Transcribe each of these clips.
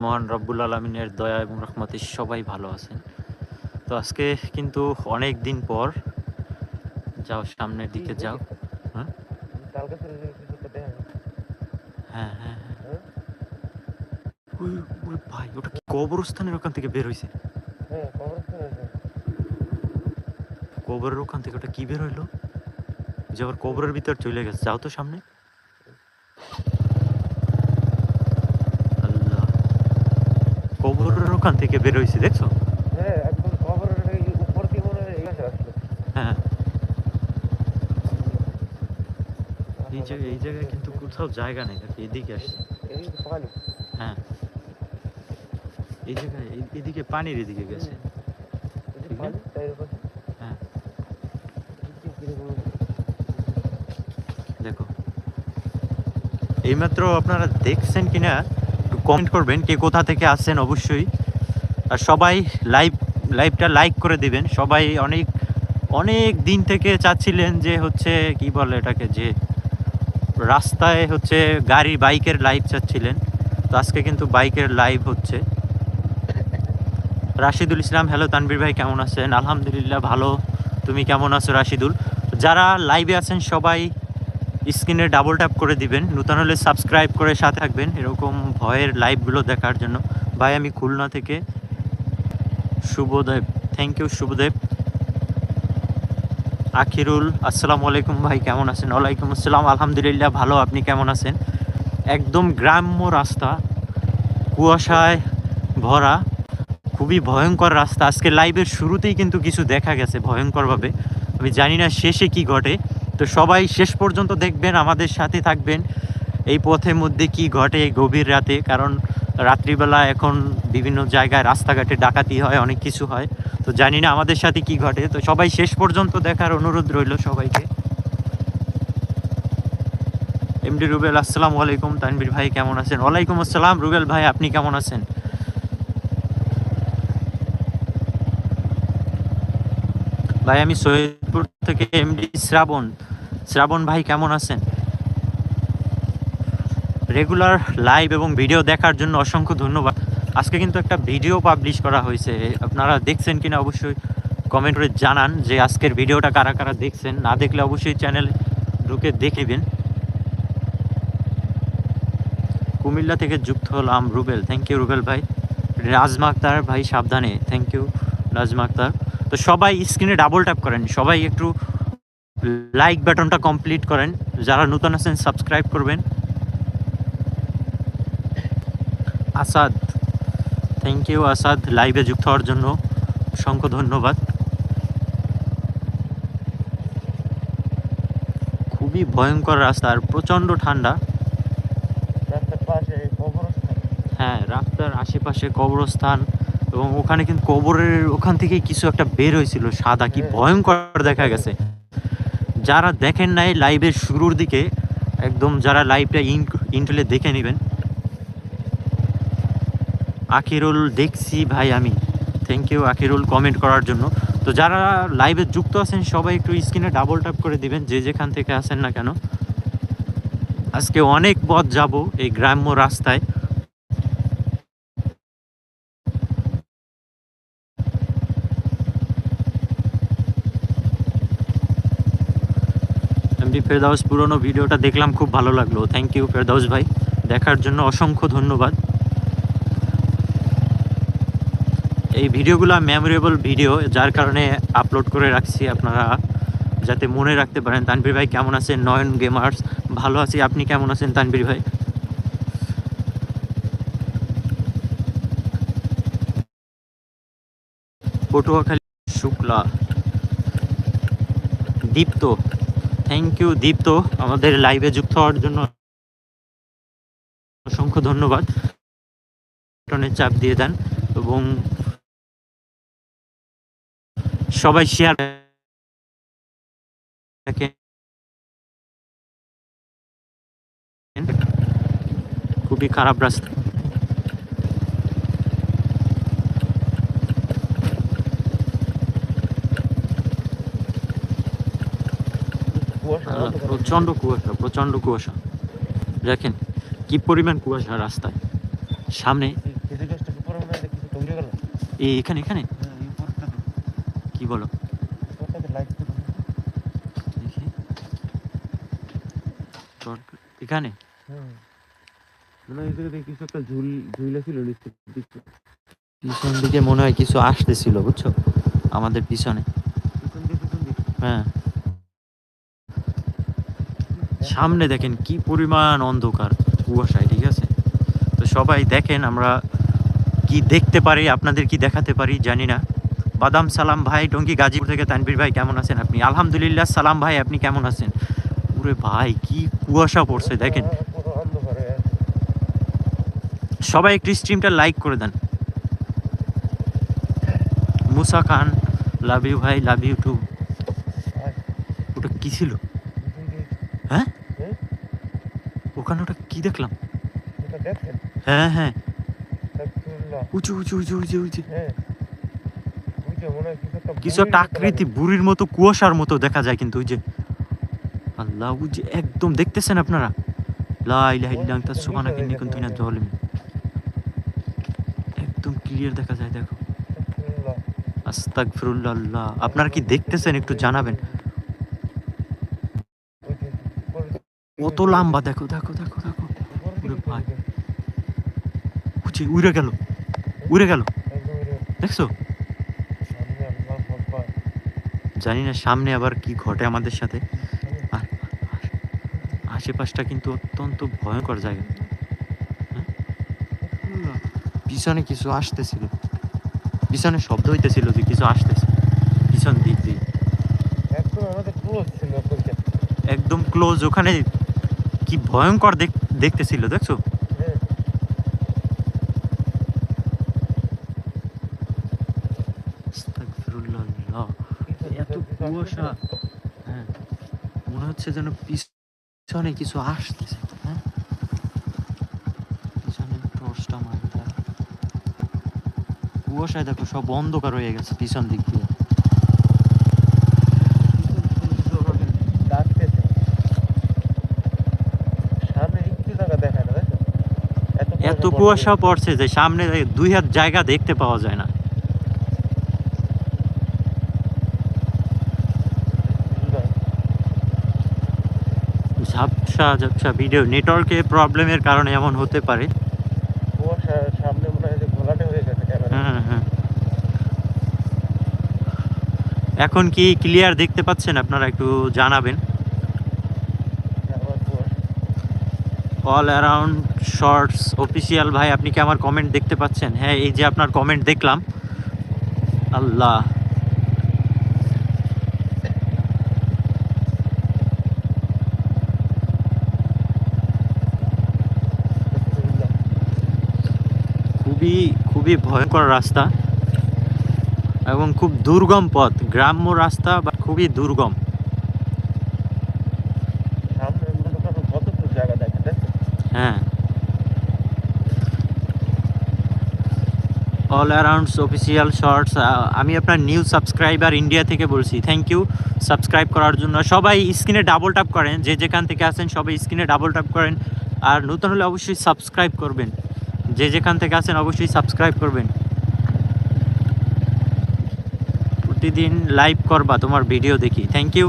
মহান রব্বুল আলমিনের দয়া এবং রহমতে সবাই ভালো আছেন। তো আজকে কিন্তু অনেক দিন পর যাও সামনের দিকে যাও। হ্যাঁ। হ্যাঁ হ্যাঁ হ্যাঁ। হ্যাঁ? ভাই ওটা কি কবরস্থানের ওখান থেকে বের হয়েছে হ্যাঁ, আছে। কবরের ওখান থেকে ওটা কি বের হইল? যে আবার কবরের ভিতর চলে গেছে। যাও তো সামনে আল্লাহ কবরের ওখান থেকে বের হয়েছে দেখছ? হ্যাঁ, এই হয়। হ্যাঁ। এই জায়গায় এই জায়গায় কিন্তু কোথাও জায়গা নেই এদিকে আসছে। হ্যাঁ। এই জায়গায় এদিকে পানির এদিকে গেছে। হ্যাঁ। দেখো। এইমাত্র আপনারা দেখছেন কিনা কমেন্ট করবেন কে কোথা থেকে আসছেন অবশ্যই। আর সবাই লাইভ, লাইভটা লাইক করে দিবেন। সবাই অনেক অনেক দিন থেকে চাচ্ছিলেন যে হচ্ছে, কি বলে এটাকে, যে রাস্তায় হচ্ছে গাড়ি, বাইকের লাইভ চাচ্ছিলেন। তো আজকে কিন্তু বাইকের লাইভ হচ্ছে। রাশিদুল ইসলাম, হ্যালো তানবীর ভাই, কেমন আছেন? আলহামদুলিল্লাহ ভালো। তুমি কেমন আছো রাশিদুল? যারা লাইভে আছেন সবাই স্ক্রিনে ডাবল ট্যাপ করে দিবেন। নতুন হলে সাবস্ক্রাইব করে সাথে থাকবেন। এরকম ভয়ের লাইভগুলো দেখার জন্য। ভাই, আমি খুলনা থেকে শুভদেব থ্যাংক ইউ শুভদেব আখিরুল, আসসালামু আলাইকুম ভাই, কেমন আছেন? ওয়ালাইকুম আসসালাম, আলহামদুলিল্লাহ ভালো, আপনি কেমন আছেন? একদম গ্রাম্য রাস্তা, কুয়াশায় ভরা, খুবই ভয়ঙ্কর রাস্তা। আজকে লাইভের শুরুতেই কিন্তু কিছু দেখা গেছে ভয়ঙ্করভাবে। আমি জানি না শেষে কি ঘটে। তো সবাই শেষ পর্যন্ত দেখবেন, আমাদের সাথে থাকবেন। এই পথের মধ্যে কি ঘটে গভীর রাতে? কারণ রাত্রিবেলা এখন বিভিন্ন জায়গায় রাস্তাঘাটে ডাকাতি হয়, অনেক কিছু হয়। তো জানি না আমাদের সাথে কি ঘটে। তো সবাই শেষ পর্যন্ত দেখার অনুরোধ রইল সবাইকে। এমডি রুবেল, আসসালামু আলাইকুম। তানভীর ভাই, কেমন আছেন? ওয়ালাইকুম আসসালাম। রুবেল ভাই, আপনি কেমন আছেন? ভাই, আমি সৈয়দপুর থেকে এমডি শ্রাবণ। শ্রাবণ ভাই কেমন আছেন? রেগুলার লাইভ এবং ভিডিও দেখার জন্য অসংখ্য ধন্যবাদ। আজকে কিন্তু একটা ভিডিও পাবলিশ করা হয়েছে। আপনারা দেখছেন কিনা অবশ্যই কমেন্ট করে জানান যে আজকের ভিডিওটা কারা কারা দেখছেন। না দেখলে অবশ্যই চ্যানেলে ঢুকে দেখেবেন কুমিল্লা থেকে যুক্ত হলাম রুবেল। থ্যাংক ইউ রুবেল ভাই। রাজমা আক্তার ভাই, সাবধানে। Thank you Rajma Akter. তো সবাই স্ক্রিনে ডাবল ট্যাপ করেন। সবাই একটু লাইক বাটনটা কমপ্লিট করেন। যারা নতুন আছেন সাবস্ক্রাইব করবেন। আসাদ থ্যাংক ইউ আসাদ লাইভে যুক্ত হওয়ার জন্য অসংখ্য ধন্যবাদ। খুবই ভয়ঙ্কর রাস্তা আর প্রচণ্ড ঠান্ডা। হ্যাঁ রাস্তার আশেপাশে কবরস্থান এবং ওখানে কিন্তু কবরের ওখান থেকে কিছু একটা বের হয়েছিল। সাদা কি হ্যাঁ। ভয়ঙ্কর দেখা গেছে। যারা দেখেন নাই লাইভের শুরুর দিকে, একদম যারা লাইভটা ইন্টলে দেখে নেবেন। আখিরুল দেখছি ভাই আমি। থ্যাংক ইউ আখিরুল কমেন্ট করার জন্য। তো যারা লাইভে যুক্ত আছেন, সবাই একটু স্ক্রিনে ডাবল ট্যাপ করে দিবেন, যে যেখান থেকে আসেন না কেন। আজকে অনেক পথ যাব এই গ্রাম্য রাস্তায়। এমডি ফেরদাউস পুরোনো ভিডিওটা দেখলাম, খুব ভালো লাগল। থ্যাংক ইউ ফেরদাউস ভাই। দেখার জন্য অসংখ্য ধন্যবাদ। এই ভিডিওগুলো মেমোরেবল ভিডিও যার কারণে আপলোড করে রাখছি আপনারা, যাতে মনে রাখতে পারেন। তানভীর ভাই কেমন আছেন? নয়ন গেমার্স ভালো আছি। আপনি কেমন আছেন তানভীর ভাই? পটুয়াখালী, শুক্লা, দীপ্ত। থ্যাংক ইউ দীপ্ত আমাদের লাইভে যুক্ত হওয়ার জন্য অসংখ্য ধন্যবাদ। বাটনে চাপ দিয়ে দেন এবং সবাই শেয়ার খুবই খারাপ রাস্তা। প্রচণ্ড কুয়াশা প্রচণ্ড কুয়াশা। দেখেন কি পরিমাণ কুয়াশা রাস্তায়। সামনে এই এখানে এখানে? কি বলো? এখানে? পিছন দিকে মনে হয় কিছু আসতেছিল, বুঝছ? আমাদের পিছনে। হ্যাঁ। সামনে দেখেন কি পরিমাণ অন্ধকার কুয়াশায়, ঠিক আছে? তো সবাই দেখেন আমরা কি দেখতে পারি, আপনাদের কি দেখাতে পারি, জানি না। বাদাম সালাম ভাই টঙ্কি গাজীপুর থেকে তানবীর ভাই, কেমন আছেন আপনি? আলহামদুলিল্লাহ, সালাম ভাই, আপনি কেমন আছেন? ওরে ভাই, কি কুয়াশা পড়ছে, দেখেন। পুরো সবাই একটু স্ট্রিমটা লাইক করে দেন। মুসা খান লাভ ইউ ভাই লাভ ইউ টু ওটা কি ছিল? ওখানে ওটা কি দেখলাম? হ্যাঁ হ্যাঁ। উঁচু উঁচু উঁচু উঁচু উঁচু। হ্যাঁ। কিছু একটা আকৃতি বুড়ির মতো কুয়াশার মতো দেখা যায় কিন্তু ওই যে আল্লাহ যে একদম দেখতেছেন আপনারা? লা ইলাহা ইল্লা আনতা সুবহানাকা ইন্নী কুনতু মিনাজ জালিমিন। একদম ক্লিয়ার দেখা যায় দেখো। আস্তাগফিরুল্লাহ। আপনারা কি দেখতেছেন? একটু জানাবেন। লম্বা দেখো দেখো দেখো দেখো। ভাই। উঠে উড়ে গেল উড়ে গেল। দেখছ। জানি না সামনে আবার কি ঘটে আমাদের সাথে। আর আশেপাশটা কিন্তু অত্যন্ত ভয়ঙ্কর জায়গা। হ্যাঁ? পিছনে কিছু আসতেছিল। পিছনে শব্দ হইতেছিল যে কিছু আসতেছে। পিছন দিক দিয়ে। একদম আমাদের ক্লোজ একদম ক্লোজ ওখানে কি ভয়ঙ্কর দেখ- দেখতেছিল, দেখছ? এত কুয়াশা। হ্যাঁ মনে হচ্ছে যেন পিছনে কিছু আসতেছে হ্যাঁ? পিছনে টর্চটা কুয়াশায় দেখো সব অন্ধকার হয়ে গেছে, পিছন দিক দিয়ে পিছন দিকে আমাকে ডাকতেছে। সামনে একটু জায়গা দেখায় না, দেখো? এত। কুয়াশা পড়ছে যে সামনে দুই হাত জায়গা দেখতে পাওয়া যায় না। ঝাপসা ঝাপসা ভিডিও নেটওয়ার্কের প্রবলেমের কারণে এমন হতে পারে। হ্যাঁ হ্যাঁ এখন কি ক্লিয়ার দেখতে পাচ্ছেন? আপনারা একটু জানাবেন আবার কুয়াশা অল অ্যারাউন্ড শর্টস অফিসিয়াল ভাই, আপনি কি আমার কমেন্ট দেখতে পাচ্ছেন? হ্যাঁ এই যে আপনার কমেন্ট দেখলাম। আল্লাহ। খুবই খুবই ভয়ঙ্কর রাস্তা এবং খুব দুর্গম পথ, গ্রাম্য রাস্তা বা খুবই দুর্গম সামনে মনে করো কতটুকু জায়গা দেখে দেখো? হ্যাঁ অল অ্যারাউন্ডস অফিসিয়াল শর্টস আমি আপনার নিউ সাবস্ক্রাইবার ইন্ডিয়া থেকে বলছি থ্যাংক ইউ সাবস্ক্রাইব করার জন্য। সবাই স্ক্রিনে ডাবল ট্যাপ করেন, যে যেখান থেকে আসেন সবাই স্ক্রিনে ডাবল ট্যাপ করেন, আর নতুন হলে অবশ্যই সাবস্ক্রাইব করবেন। যে যেখান থেকে আসেন অবশ্যই সাবস্ক্রাইব করবেন। প্রতিদিন লাইভ করবা তোমার ভিডিও দেখি থ্যাংক ইউ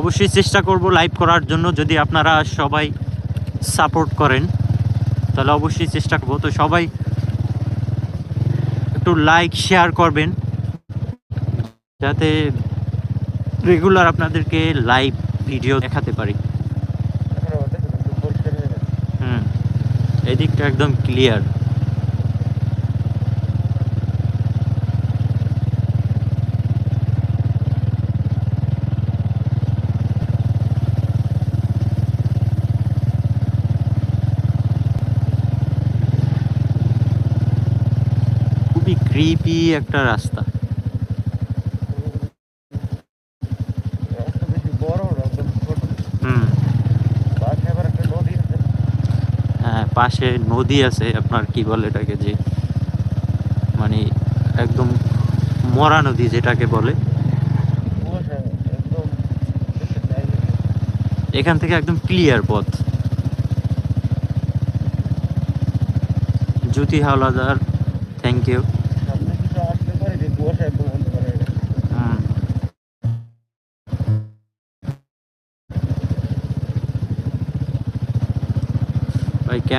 অবশ্যই চেষ্টা করব লাইভ করার জন্য, যদি আপনারা সবাই সাপোর্ট করেন, তাহলে অবশ্যই চেষ্টা করব। তো সবাই একটু লাইক শেয়ার করবেন যাতে রেগুলার আপনাদেরকে লাইভ ভিডিও দেখাতে পারি। হুম এদিকটা একদম ক্লিয়ার খুবই ক্রিপি একটা রাস্তা। হ্যাঁ পাশে নদী আছে, আপনার কি বলে এটাকে যে মানে একদম মরা নদী যেটাকে বলে। এখান থেকে একদম ক্লিয়ার পথ জ্যোতি হাওলাদার থ্যাংক ইউ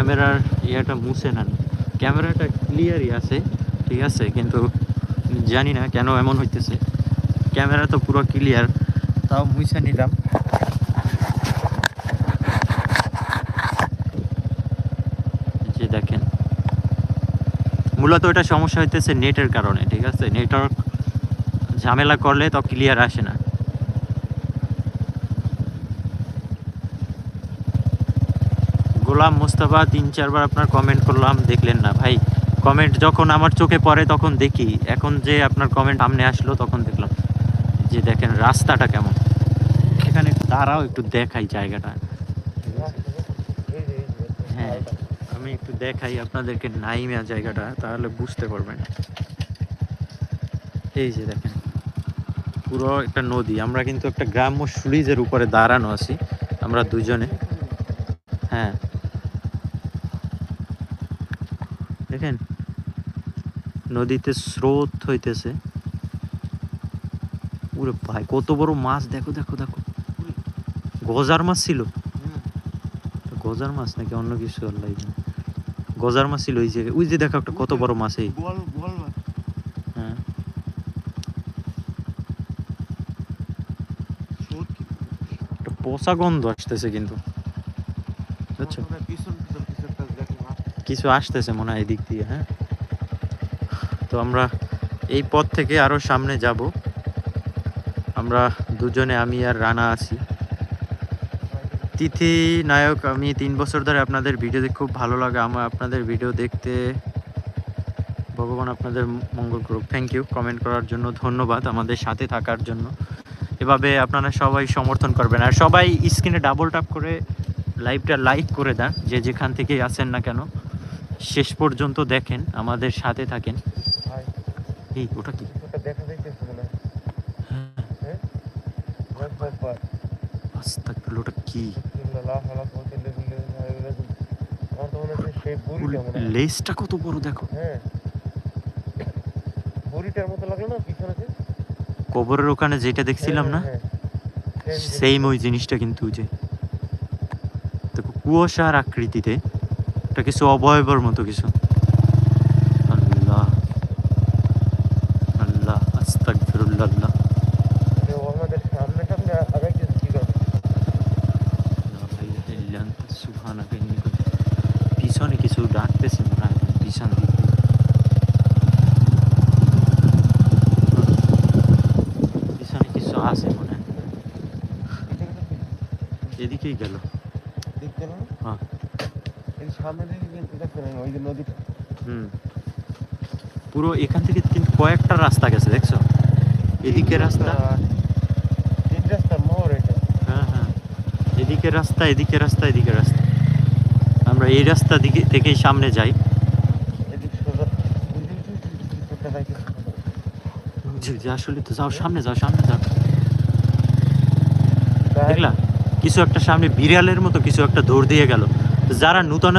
ক্যামেরার ইয়েটা মুছে না ক্যামেরাটা ক্লিয়ারই আছে, ঠিক আছে, কিন্তু জানি না কেন এমন হইতেছে। ক্যামেরা তো পুরো ক্লিয়ার তাও মুছে নিলাম। যে দেখেন। মূলত এটা সমস্যা হইতেছে নেটের কারণে, ঠিক আছে? নেটওয়ার্ক ঝামেলা করলে তো ক্লিয়ার আসে না। গোলাম মোস্তফা তিন চারবার আপনার কমেন্ট করলাম, দেখলেন না। ভাই কমেন্ট যখন আমার চোখে পড়ে তখন দেখি। এখন যে আপনার কমেন্ট সামনে আসলো তখন দেখলাম। যে দেখেন রাস্তাটা কেমন। এখানে দাঁড়াও একটু দেখাই জায়গাটা। হ্যাঁ আমি একটু দেখাই আপনাদেরকে নাইমিয়া জায়গাটা, তাহলে বুঝতে পারবেন। এই যে দেখেন, পুরো একটা নদী। আমরা কিন্তু একটা গ্রাম্য সুরিজের উপরে দাঁড়ানো আছি, আমরা দুজনে। হ্যাঁ। দেখেন নদীতে স্রোত হইতেছে। ওরে ভাই কত বড় মাছ দেখো দেখো দেখো। গজার মাছ ছিল? গজার মাছ নাকি অন্য কিছু আল্লাহ। গজার মাছ ছিল ওই যে ওই যে দেখো একটা কত বড় মাছ এই। হ্যাঁ। একটা পচা গন্ধ আসতেছে কিন্তু। বুঝছ পিছন পিছন পিছন একটা দেখো না কিছু আসতেছে মনে হয় এদিক দিয়ে হ্যাঁ? তো আমরা এই পথ থেকে আরও সামনে যাব। আমরা দুজনে, আমি আর রানা আছি। তিথি নায়ক, আমি তিন বছর ধরে আপনাদের ভিডিও দেখে, খুব ভালো লাগে আমার আপনাদের ভিডিও দেখতে। ভগবান আপনাদের মঙ্গল করুক। থ্যাংক ইউ কমেন্ট করার জন্য ধন্যবাদ আমাদের সাথে থাকার জন্য। এভাবে আপনারা সবাই সমর্থন করবেন। আর সবাই স্ক্রিনে ডাবল ট্যাপ করে লাইভটা লাইক করে দেন, যে যেখান থেকেই আসেন না কেন। শেষ পর্যন্ত দেখেন আমাদের সাথে থাকেন। এই ওটা কি? মনে হয়। হ্যাঁ। ওটা কি? লেজটা কত বড় দেখো। হ্যাঁ। কবরের ওখানে যেটা দেখছিলাম না সেম ওই জিনিসটা কিন্তু যে দেখো কুয়াশার আকৃতিতে এটা কিছু অবয়বর মতো কিছু। আল্লাহ। আল্লাহ আস্তাগফিরুল্লাহ। আল্লাহ জিনিস। তো আমাদের সামনে সামনে আগাইতেছে কি করে লা ইলাহা ইল্লা আনতা সুবহানাকা ইন্নী কুনতু পিছনে কিছু ডাকতেছে মনে হয় পিছন দিক পিছনে কিছু আছে মনে হয়। এদিকেই গেল। সামনে দিকে কিন্তু দেখতে ওই যে নদীটা। হুম। পুরো এখান থেকে কিন্তু কয়েকটা রাস্তা গেছে দেখছ? এদিকে রাস্তা। তিন রাস্তা এটা। হ্যাঁ হ্যাঁ। এদিকে রাস্তা এদিকে রাস্তা এদিকে রাস্তা। আমরা এই রাস্তা দিকে থেকেই সামনে যাই। আসলে তো যাও সামনে যাও সামনে যাও। দেখলা? কিছু একটা সামনে বিড়ালের মতো কিছু একটা দৌড় দিয়ে গেল। যারা নূতন